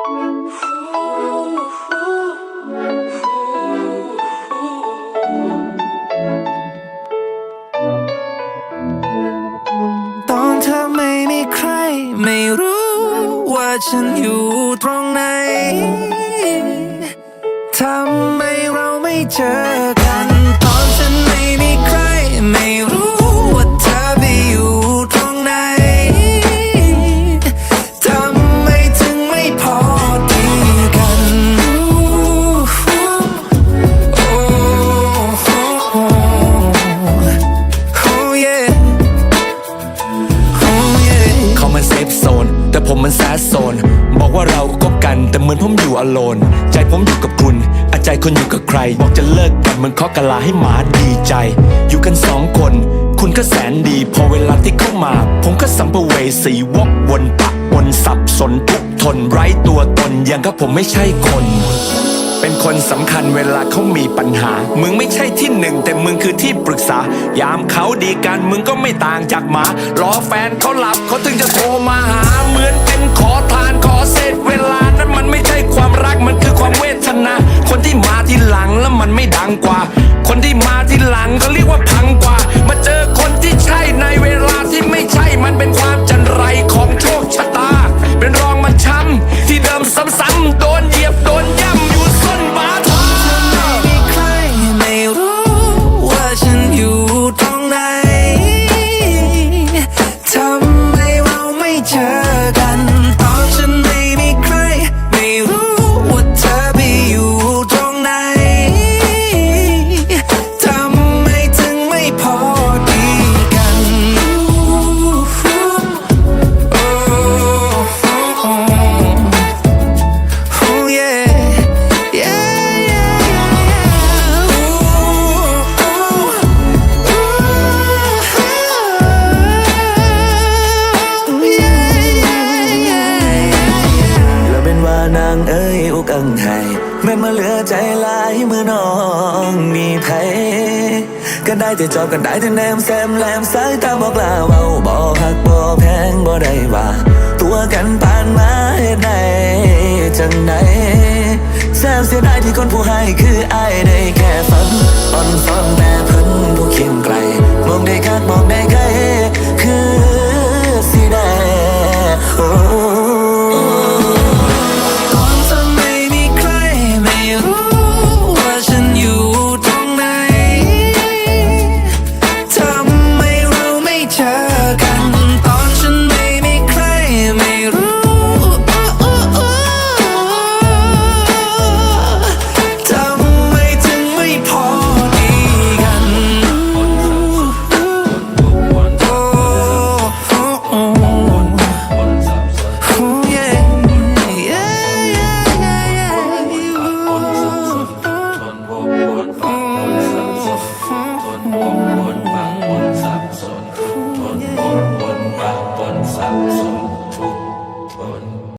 ตอนเธอไม่มีใคร ไม่รู้ว่าฉันอยู่ตรงไหนทำไมเราไม่เจอกัน ตอนฉันไม่มีใคร ไม่รู้ โซน บอกว่าเราคบกันแต่เหมือนผมอยู่อโลนใจผมอยู่กับคุณ อาใจคุณอยู่กับใคร บอกจะเลิกกันเหมันเคาะกะลาให้หมาดีใจ อยู่กันสองคน คุณก็แสนดี พอเวลาที่เข้ามา ผมก็สัมภเวสีวกวนปะวนสับสนทุกทนไร้ตัวตนย่างกับผมไม่ใช่คนเป็นคนสำคัญเวลาเขามีปัญหา มึงไม่ใช่ที่หนึ่งแต่มึงคือที่ปรึกษา ยามเขาดีกันมึงก็ไม่ต่างจากหมา รอแฟนเขาหลับเขาถึงจะโทรมาหาเหมือนเป็นขอ มันไม่ดังกว่า คนที่มาที่หลังเขาเรียกว่า แม่นมาเหลือใจลายมือน้องมีไผก็ได้แต่จอบกันได้แต่แนมแซมแลมสายตาบอกลาเว้าบ่หักบ่แพงบ่ได้ว่า ตัวกันผ่านมาเหตุใดจังใดแซมเสียดายที่คนผู้ให้คืออาย